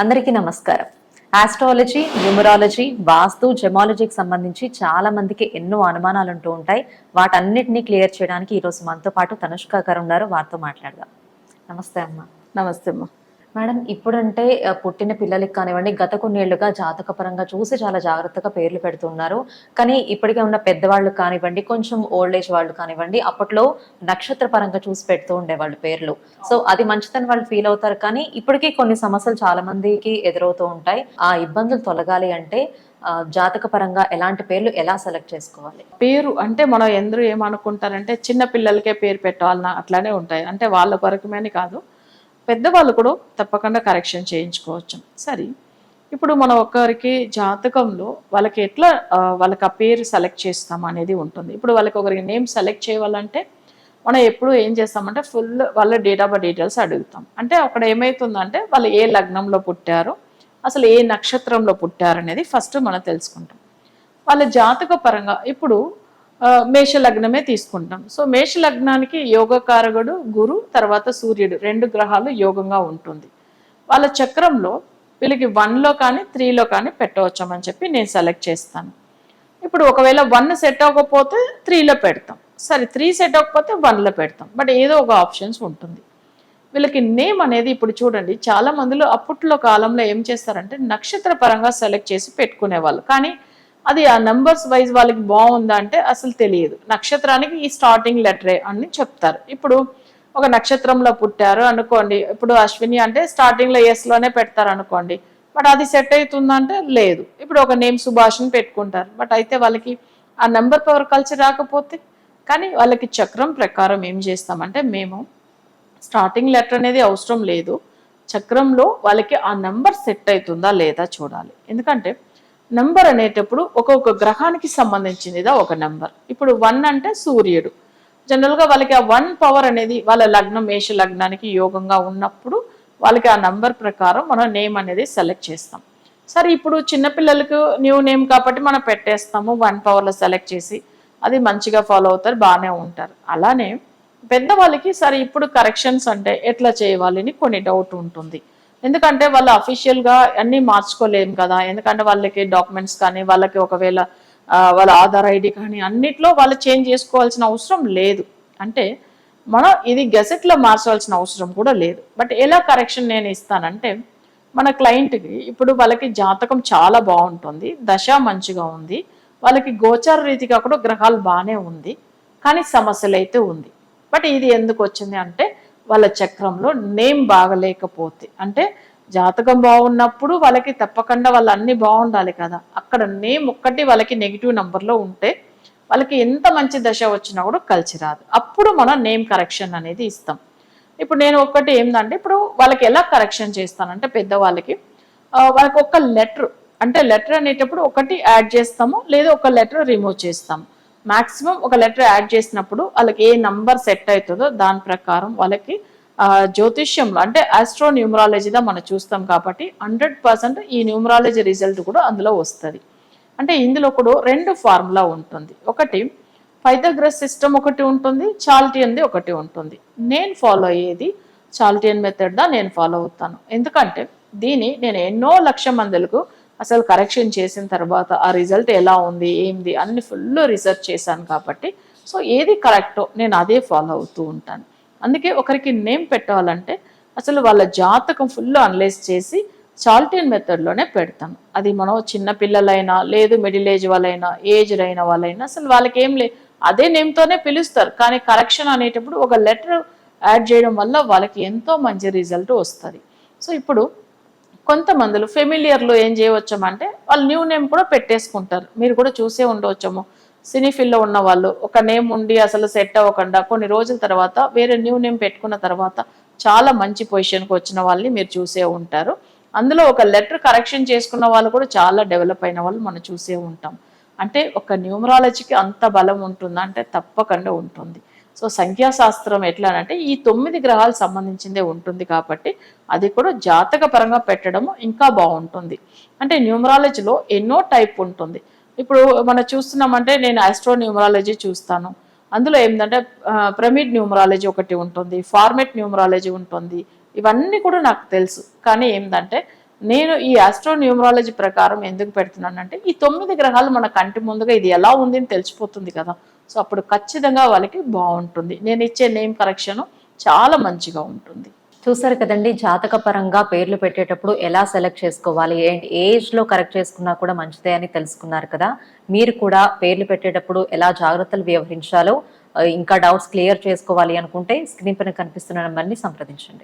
అందరికీ నమస్కారం. Astrology numerology వాస్తు జెమాలజీకి సంబంధించి చాలా మందికి ఎన్నో అనుమానాలు ఉంటూ ఉంటాయి. వాటన్నిటినీ క్లియర్ చేయడానికి ఈరోజు మనతో పాటు తనుష్క గారు ఉన్నారు. వారితో మాట్లాడదాం. నమస్తే అమ్మ. నమస్తే అమ్మా. మేడం ఇప్పుడంటే పుట్టిన పిల్లలకి కానివ్వండి గత కొన్నేళ్ళుగా జాతక పరంగా చూసి చాలా జాగ్రత్తగా పేర్లు పెడుతున్నారు. కానీ ఇప్పటికే ఉన్న పెద్దవాళ్ళు కానివ్వండి కొంచెం ఓల్డ్ ఏజ్ వాళ్ళు కానివ్వండి అప్పట్లో నక్షత్ర పరంగా చూసి పెడుతూ ఉండేవాళ్ళు పేర్లు. సో అది మంచిదని వాళ్ళు ఫీల్ అవుతారు. కానీ ఇప్పటికీ కొన్ని సమస్యలు చాలా మందికి ఎదురవుతూ ఉంటాయి. ఆ ఇబ్బందులు తొలగాలి అంటే జాతక పరంగా ఎలాంటి పేర్లు ఎలా సెలెక్ట్ చేసుకోవాలి? పేరు అంటే మనం ఎందరూ ఏమనుకుంటారంటే చిన్న పిల్లలకే పేరు పెట్టాలన్నా అట్లానే ఉంటాయి. అంటే వాళ్ళ కొరకమని కాదు. పెద్దవాళ్ళు కూడా తప్పకుండా కరెక్షన్ చేయించుకోవచ్చు. సరే ఇప్పుడు మనం ఒకరికి జాతకంలో వాళ్ళకి ఎట్లా వాళ్ళకి ఆ పేరు సెలెక్ట్ చేస్తాం అనేది ఉంటుంది. ఇప్పుడు వాళ్ళకి ఒకరికి నేమ్ సెలెక్ట్ చేయాలంటే మనం ఎప్పుడు ఏం చేస్తామంటే ఫుల్ వాళ్ళ డేట్ ఆఫ్ డీటెయిల్స్ అడుగుతాం. అంటే అక్కడ ఏమవుతుందంటే వాళ్ళు ఏ లగ్నంలో పుట్టారు అసలు ఏ నక్షత్రంలో పుట్టారు అనేది ఫస్ట్ మనం తెలుసుకుంటాం. వాళ్ళ జాతక పరంగా ఇప్పుడు మేష లగ్నమే తీసుకుంటాం. సో మేష లగ్నానికి యోగకారకుడు గురు తర్వాత సూర్యుడు. రెండు గ్రహాలు యోగంగా ఉంటుంది. వాళ్ళ చక్రంలో వీళ్ళకి వన్లో కానీ త్రీలో కానీ పెట్టవచ్చామని చెప్పి నేను సెలెక్ట్ చేస్తాను. ఇప్పుడు ఒకవేళ వన్ సెట్ అవ్వకపోతే త్రీలో పెడతాం. సరే త్రీ సెట్ అవ్వకపోతే వన్లో పెడతాం. బట్ ఏదో ఒక ఆప్షన్స్ ఉంటుంది. వీళ్ళకి నేమ్ అనేది ఇప్పుడు చూడండి చాలా మందిలో అప్పట్లో కాలంలో ఏం చేస్తారంటే నక్షత్ర పరంగా సెలెక్ట్ చేసి పెట్టుకునేవాళ్ళు. కానీ అది ఆ నెంబర్స్ వైజ్ వాళ్ళకి బాగుందా అంటే అసలు తెలియదు. నక్షత్రానికి ఈ స్టార్టింగ్ లెటరే అని చెప్తారు. ఇప్పుడు ఒక నక్షత్రంలో పుట్టారు అనుకోండి. ఇప్పుడు అశ్విని అంటే స్టార్టింగ్లో ఎస్లోనే పెడతారు అనుకోండి. బట్ అది సెట్ అవుతుందంటే లేదు. ఇప్పుడు ఒక నేమ్ సుభాష్ని పెట్టుకుంటారు. బట్ అయితే వాళ్ళకి ఆ నెంబర్ పవర్ కలిసి రాకపోతే కానీ వాళ్ళకి చక్రం ప్రకారం ఏం చేస్తామంటే మేము స్టార్టింగ్ లెటర్ అనేది అవసరం లేదు. చక్రంలో వాళ్ళకి ఆ నెంబర్ సెట్ అవుతుందా లేదా చూడాలి. ఎందుకంటే నంబర్ అనేటప్పుడు ఒక్కొక్క గ్రహానికి సంబంధించినదా ఒక నంబర్. ఇప్పుడు వన్ అంటే సూర్యుడు. జనరల్గా వాళ్ళకి ఆ వన్ పవర్ అనేది వాళ్ళ లగ్నం మేష లగ్నానికి యోగంగా ఉన్నప్పుడు వాళ్ళకి ఆ నంబర్ ప్రకారం మనం నేమ్ అనేది సెలెక్ట్ చేస్తాం. సరే ఇప్పుడు చిన్నపిల్లలకు న్యూ నేమ్ కాబట్టి మనం పెట్టేస్తాము వన్ పవర్లో సెలెక్ట్ చేసి అది మంచిగా ఫాలో అవుతారు బాగానే ఉంటారు. అలానే పెద్దవాళ్ళకి సరే ఇప్పుడు కరెక్షన్స్ అంటే ఎట్లా చేయాలి అని కొన్ని డౌట్ ఉంటుంది. ఎందుకంటే వాళ్ళు అఫీషియల్గా అన్నీ మార్చుకోలేం కదా. ఎందుకంటే వాళ్ళకి డాక్యుమెంట్స్ కానీ వాళ్ళకి ఒకవేళ వాళ్ళ ఆధార్ ఐడి కానీ అన్నిట్లో వాళ్ళు చేంజ్ చేసుకోవాల్సిన అవసరం లేదు. అంటే మనం ఇది గెసెట్లో మార్చాల్సిన అవసరం కూడా లేదు. బట్ ఎలా కరెక్షన్ నేను ఇస్తానంటే మన క్లయింట్కి ఇప్పుడు వాళ్ళకి జాతకం చాలా బాగుంటుంది దశ మంచిగా ఉంది వాళ్ళకి గోచార రీతిగా కూడా గ్రహాలు బాగానే ఉంది కానీ సమస్యలు అయితే ఉంది. బట్ ఇది ఎందుకు వచ్చింది అంటే వాళ్ళ చక్రంలో నేమ్ బాగలేకపోతే. అంటే జాతకం బాగున్నప్పుడు వాళ్ళకి తప్పకుండా వాళ్ళు అన్నీ బాగుండాలి కదా. అక్కడ నేమ్ ఒక్కటి వాళ్ళకి నెగిటివ్ నెంబర్లో ఉంటే వాళ్ళకి ఎంత మంచి దశ వచ్చినా కూడా కలిసి రాదు. అప్పుడు మనం నేమ్ కరెక్షన్ అనేది ఇస్తాం. ఇప్పుడు నేను ఒక్కటి ఏంటంటే ఇప్పుడు వాళ్ళకి ఎలా కరెక్షన్ చేస్తానంటే పెద్దవాళ్ళకి వాళ్ళకి ఒక లెటర్ అంటే లెటర్ అనేటప్పుడు ఒకటి యాడ్ చేస్తాము లేదా ఒక లెటర్ రిమూవ్ చేస్తాము. మాక్సిమం ఒక లెటర్ యాడ్ చేసినప్పుడు వాళ్ళకి ఏ నంబర్ సెట్ అవుతుందో దాని ప్రకారం వాళ్ళకి జ్యోతిష్యంలో అంటే ఆస్ట్రో న్యూమరాలజీదా మనం చూస్తాం కాబట్టి హండ్రెడ్ పర్సెంట్ ఈ న్యూమరాలజీ రిజల్ట్ కూడా అందులో వస్తుంది. అంటే ఇందులో కూడా రెండు ఫార్ములా ఉంటుంది. ఒకటి పైథాగ్రస్ సిస్టమ్ ఒకటి ఉంటుంది చాల్టియన్ది ఒకటి ఉంటుంది. నేను ఫాలో అయ్యేది చాల్టియన్ మెథడ్దా నేను ఫాలో అవుతాను. ఎందుకంటే దీని నేను ఎన్నో లక్ష మందులకు అసలు కరెక్షన్ చేసిన తర్వాత ఆ రిజల్ట్ ఎలా ఉంది ఏంది అన్ని ఫుల్ రీసెర్చ్ చేశాను కాబట్టి. సో ఏది కరెక్టో నేను అదే ఫాలో అవుతూ ఉంటాను. అందుకే ఒకరికి నేమ్ పెట్టాలంటే అసలు వాళ్ళ జాతకం ఫుల్ అనలైజ్ చేసి చాల్టిన్ మెథడ్లోనే పెడతాను అది మనం చిన్న పిల్లలైనా లేదు మిడిల్ ఏజ్ వాళ్ళైనా ఏజ్డ్ అయిన వాళ్ళైనా అసలు వాళ్ళకి ఏం లే అదే నేమ్తోనే పిలుస్తారు. కానీ కరెక్షన్ అనేటప్పుడు ఒక లెటర్ యాడ్ చేయడం వల్ల వాళ్ళకి ఎంతో మంచి రిజల్ట్ వస్తుంది. సో ఇప్పుడు కొంతమందిలో ఫెమిలియర్లో ఏం చేయవచ్చమంటే వాళ్ళు న్యూ నేమ్ కూడా పెట్టేసుకుంటారు. మీరు కూడా చూసే ఉండవచ్చేమో. సినీఫీల్డ్లో ఉన్న వాళ్ళు ఒక నేమ్ ఉండి అసలు సెట్ అవ్వకుండా కొన్ని రోజుల తర్వాత వేరే న్యూ నేమ్ పెట్టుకున్న తర్వాత చాలా మంచి పొజిషన్కి వచ్చిన వాళ్ళని మీరు చూసే ఉంటారు. అందులో ఒక లెటర్ కరెక్షన్ చేసుకున్న వాళ్ళు కూడా చాలా డెవలప్ అయిన వాళ్ళు మనం చూసే ఉంటాం. అంటే ఒక న్యూమరాలజీకి అంత బలం ఉంటుందా? అంటే తప్పకుండా ఉంటుంది. సో సంఖ్యాశాస్త్రం ఎట్లా అంటే ఈ తొమ్మిది గ్రహాలు సంబంధించిందే ఉంటుంది కాబట్టి అది కూడా జాతక పరంగా పెట్టడము ఇంకా బాగుంటుంది. అంటే న్యూమరాలజీలో ఎన్నో టైప్ ఉంటుంది. ఇప్పుడు మనం చూస్తున్నామంటే నేను ఆస్ట్రో న్యూమరాలజీ చూస్తాను. అందులో ఏంటంటే ప్రమిడ్ న్యూమరాలజీ ఒకటి ఉంటుంది ఫార్మెట్ న్యూమరాలజీ ఉంటుంది. ఇవన్నీ కూడా నాకు తెలుసు. కానీ ఏంటంటే నేను ఈ ఆస్ట్రో న్యూమరాలజీ ప్రకారం ఎందుకు పెడుతున్నానంటే ఈ తొమ్మిది గ్రహాలు మన కంటి ముందుగా ఇది ఎలా ఉంది అని తెలిసిపోతుంది కదా. సో అప్పుడు ఖచ్చితంగా వాళ్ళకి బాగుంటుంది. నేను ఇచ్చే నేమ్ కరెక్షన్ చాలా మంచిగా ఉంటుంది. చూసారు కదండి జాతక పరంగా పేర్లు పెట్టేటప్పుడు ఎలా సెలెక్ట్ చేసుకోవాలి అండ్ ఏజ్లో కరెక్ట్ చేసుకున్నా కూడా మంచిదే అని తెలుసుకున్నారు కదా. మీరు కూడా పేర్లు పెట్టేటప్పుడు ఎలా జాగ్రత్తలు వ్యవహరించాలో ఇంకా డౌట్స్ క్లియర్ చేసుకోవాలి అనుకుంటే స్క్రీన్ పైన కనిపిస్తున్న నెంబర్ని సంప్రదించండి.